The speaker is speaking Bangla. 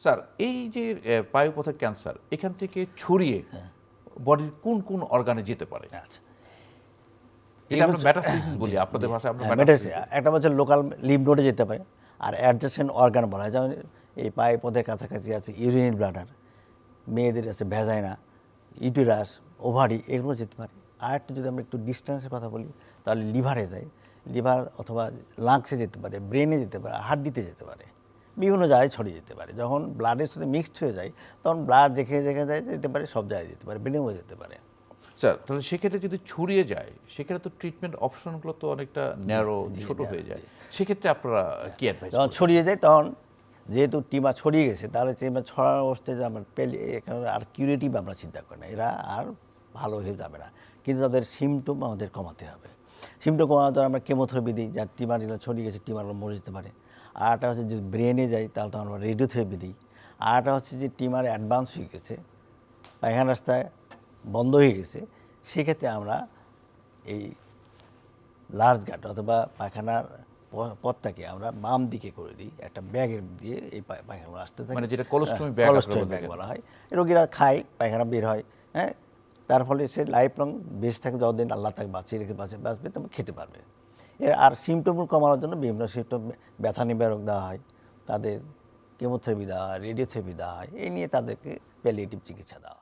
স্যার এই যে পায়ুপথের ক্যান্সার এখান থেকে ছড়িয়ে হ্যাঁ। বডির কোন কোন অর্গানে যেতে পারে? আচ্ছা। এটা আমরা বলি আপনাদের ভাষায় আমরা হ্যাঁ, একটা হচ্ছে লোকাল লিম্ফ নোডে যেতে পারে আর অ্যাডজাসেন্ট অর্গান বলা হয়। যেমন এই পায়ে পথের কাছাকাছি আছে ইউরিন ব্লাডার মেয়েদের আছে ভ্যাজাইনা ইউটেরাস ওভারি এগুলো যেতে পারে। আর একটা যদি আমরা একটু ডিস্টেন্সের কথা বলি তাহলে লিভারে যায়। লিভার অথবা লাংসে যেতে পারে ব্রেনে যেতে পারে হাড্ডিতে যেতে পারে। বিভিন্ন জায়গায় ছড়িয়ে যেতে পারে। যখন ব্লাডের সাথে মিক্সড হয়ে যায় তখন ব্লাড যেখানে যেখানে যায় যেতে পারে সব জায়গায় যেতে পারে ব্রেনেও যেতে পারে। স্যার তাহলে সেক্ষেত্রে যদি ছড়িয়ে যায় সেক্ষেত্রে তো ট্রিটমেন্ট অপশনগুলো তো অনেকটা ন্যারো ছোট হয়ে যায়। সেক্ষেত্রে আপনারা কি অ্যাডভাইস যখন ছড়িয়ে যায় তখন যেহেতু টিমা ছড়িয়ে গেছে তাহলে টিমা ছড়ানোর অবস্থায় যে আমরা পেলে এখানে আর কিউরেটিভ আমরা চিন্তা করি না। এরা আর ভালো হয়ে যাবে না। কিন্তু তাদের সিমটম আমাদের কমাতে হবে। সিমটম কমানোর জন্য আমরা কেমোথেরাপি দিই যার টিমার যেগুলো ছড়িয়ে গেছে টিমারগুলো মরে যেতে পারে। আর একটা হচ্ছে যে ব্রেনে যাই তাহলে তো আমরা রেডিওথেরাপি দিই। আর একটা হচ্ছে যে টিমার অ্যাডভান্স হয়ে গেছে পায়খানা রাস্তায় বন্ধ হয়ে গেছে সেক্ষেত্রে আমরা এই লার্জ গাট অথবা পায়খানার পথটাকে আমরা বাম দিকে করে দিই একটা ব্যাগের দিয়ে এই পায়খানা আসতে থাকে। মানে যেটা কলস্টমি ব্যাগ বলা হয়। রোগীরা খায় পায়খানা বের হয় হ্যাঁ তার ফলে সে লাইফ লং বেঁচে থাকে যতদিন আল্লাহ তাকে বাঁচিয়ে রেখে বাঁচে, বাঁচবে, তবে খেতে পারবে। এর আর সিমটম কমানোর জন্য বিভিন্ন সিমটম ব্যথা নিবারক দেওয়া হয় তাদের কেমোথেরাপি দেওয়া হয় রেডিওথেরাপি দেওয়া হয় এই নিয়ে তাদেরকে প্যালিয়েটিভ চিকিৎসা দেওয়া হয়।